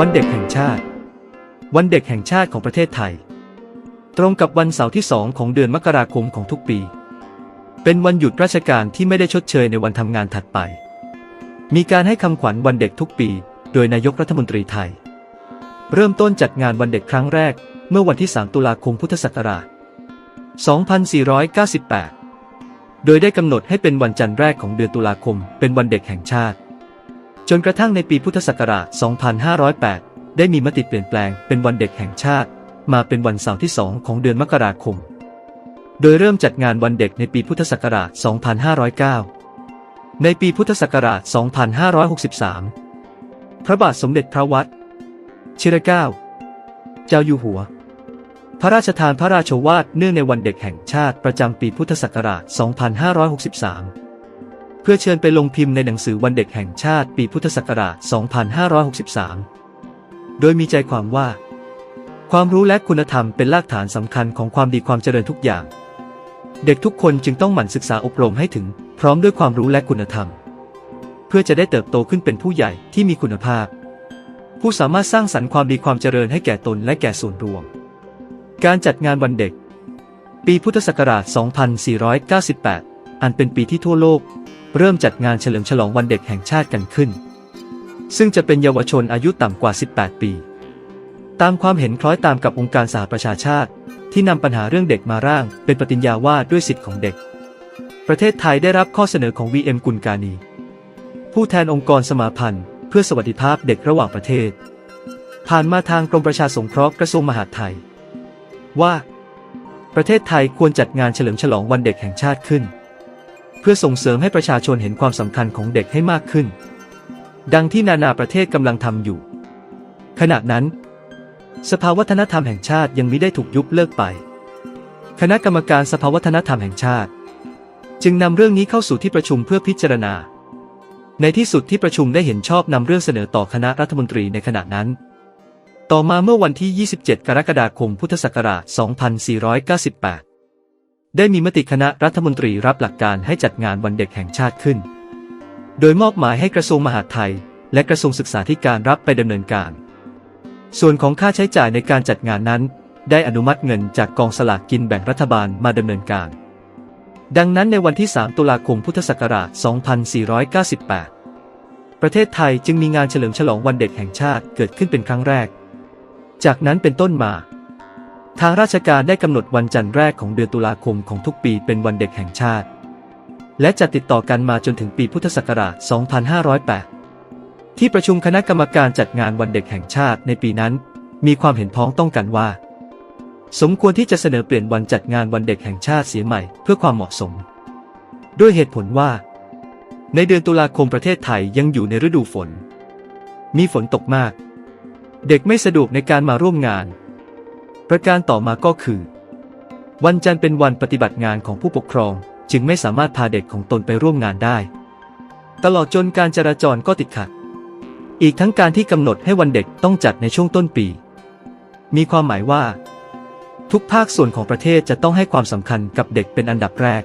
วันเด็กแห่งชาติ วันเด็กแห่งชาติของประเทศไทย ตรงกับวันเสาร์ที่สองของเดือนมกราคมของทุกปี เป็นวันหยุดราชการที่ไม่ได้ชดเชยในวันทำงานถัดไป มีการให้คำขวัญวันเด็กทุกปี โดยนายกรัฐมนตรีไทย เริ่มต้นจัดงานวันเด็กครั้งแรก เมื่อวันที่ 3 ตุลาคมพุทธศักราช 2498 โดยได้กำหนดให้เป็นวันจันทร์แรกของเดือนตุลาคม เป็นวันเด็กแห่งชาติ จนกระทั่งในปีพุทธศักราช 2508 ได้มีมติเปลี่ยนแปลงเป็นวันเด็กแห่งชาติ มาเป็นวันเสาร์ที่ 2 ของเดือนมกราคม โดยเริ่มจัดงานวันเด็กในปีพุทธศักราช 2509 ในปีพุทธศักราช 2563 พระบาทสมเด็จพระวัดชิรเกล้า เจ้าอยู่หัว พระราชทานพระราชวาทเนื่องในวันเด็กแห่งชาติประจำปีพุทธศักราช 2563 เพื่อเชิญไปลงพิมพ์ในหนังสือวันเด็กแห่งชาติปีพุทธศักราช 2563 โดยมีใจความว่า ความรู้และคุณธรรมเป็นรากฐานสำคัญของความดีความเจริญทุกอย่าง เด็กทุกคนจึงต้องหมั่นศึกษาอบรมให้ถึง พร้อมด้วยความรู้และคุณธรรม เพื่อจะได้เติบโตขึ้นเป็นผู้ใหญ่ที่มีคุณภาพ ผู้สามารถสร้างสรรค์ความดีความเจริญให้แก่ตนและแก่ส่วนรวม การจัดงานวันเด็ก ปีพุทธศักราช 2498 อันเป็นปีที่ทั่วโลก เริ่มจัดงานเฉลิมฉลองวันเด็กแห่งชาติกันขึ้น ซึ่งจะเป็นเยาวชนอายุต่ำกว่า 18 ปี ตามความเห็นคล้อยตามกับองค์การสหประชาชาติ ที่นำปัญหาเรื่องเด็กมาร่าง เป็นปฏิญญาว่าด้วยสิทธิของเด็ก ประเทศไทยได้รับข้อเสนอของ VM กุลกานีผู้แทนองค์กรสมาพันธ์ เพื่อสวัสดิภาพเด็กระหว่างประเทศ ผ่านมาทางกรมประชาสงเคราะห์กระทรวงมหาดไทย ว่า ประเทศไทยควรจัดงานเฉลิมฉลองวันเด็กแห่งชาติขึ้น พื่อส่งเสริมให้ประชาชนเห็นความสำคัญของเด็กให้มากขึ้น ดังที่นานาประเทศกำลังทำอยู่ ขณะนั้น สภาวัฒนธรรมแห่งชาติยังมิได้ถูกยุบเลิกไป คณะกรรมการสภาวัฒนธรรมแห่งชาติ จึงนำเรื่องนี้เข้าสู่ที่ประชุมเพื่อพิจารณา ในที่สุดที่ประชุมได้เห็นชอบนำเรื่องเสนอต่อคณะรัฐมนตรีในขณะนั้น ต่อมาเมื่อวันที่ 27 กรกฎาคม พุทธศักราช 2498 ได้มีมติคณะรัฐมนตรีรับหลักการให้จัดงานวันเด็กแห่งชาติขึ้น โดยมอบหมายให้กระทรวงมหาดไทย และกระทรวงศึกษาธิการรับไปดำเนินการ ส่วนของค่าใช้จ่ายในการจัดงานนั้น ได้อนุมัติเงินจากกองสลากกินแบ่งรัฐบาลมาดำเนินการ ดังนั้นในวันที่ 3 ตุลาคมพุทธศักราช 2498 ประเทศไทยจึงมีงานเฉลิมฉลองวันเด็กแห่งชาติเกิดขึ้นเป็นครั้งแรก จากนั้นเป็นต้นมา ทางราชการได้กำหนดวันจันทร์แรกของเดือนตุลาคมของทุกปีเป็นวันเด็กแห่งชาติ และจะติดต่อกันมาจนถึงปีพุทธศักราช 2508 ที่ประชุมคณะกรรมการจัดงานวันเด็กแห่งชาติในปีนั้น มีความเห็นพ้องต้องกันว่า สมควรที่จะเสนอเปลี่ยนวันจัดงานวันเด็กแห่งชาติเสียใหม่เพื่อความเหมาะสม ด้วยเหตุผลว่า ในเดือนตุลาคมประเทศไทยยังอยู่ในฤดูฝน มีฝนตกมาก เด็กไม่สะดวกในการมาร่วมงาน ประการต่อมาก็คือ วันจันทร์เป็นวันปฏิบัติงานของผู้ปกครอง จึงไม่สามารถพาเด็กของตนไปร่วมงานได้ ตลอดจนการจราจรก็ติดขัด อีกทั้งการที่กำหนดให้วันเด็กต้องจัดในช่วงต้นปี มีความหมายว่า ทุกภาคส่วนของประเทศจะต้องให้ความสำคัญกับเด็กเป็นอันดับแรก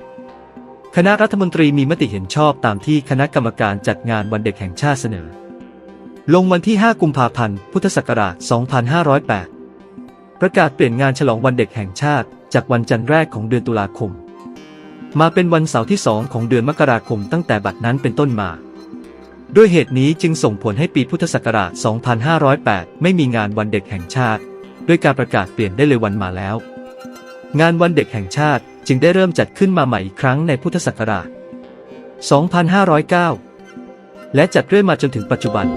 คณะรัฐมนตรีมีมติเห็นชอบตามที่คณะกรรมการจัดงานวันเด็กแห่งชาติเสนอ ลงวันที่ 5 กุมภาพันธ์ พุทธศักราช 2508 ประกาศเปลี่ยนงานฉลองวันเด็กแห่งชาติ จากวันจันทร์แรกของเดือนตุลาคม มาเป็นวันเสาร์ที่ 2 ของเดือนมกราคมตั้งแต่บัดนั้นเป็นต้นมา ด้วยเหตุนี้จึงส่งผลให้ปีพุทธศักราช 2508 ไม่มีงานวันเด็กแห่งชาติ ด้วยการประกาศเปลี่ยนได้เลยวันมาแล้ว งานวันเด็กแห่งชาติจึงได้เริ่มจัดขึ้นมาใหม่อีกครั้งในพุทธศักราช 2509 และจัดเรื่อยมาจนถึงปัจจุบัน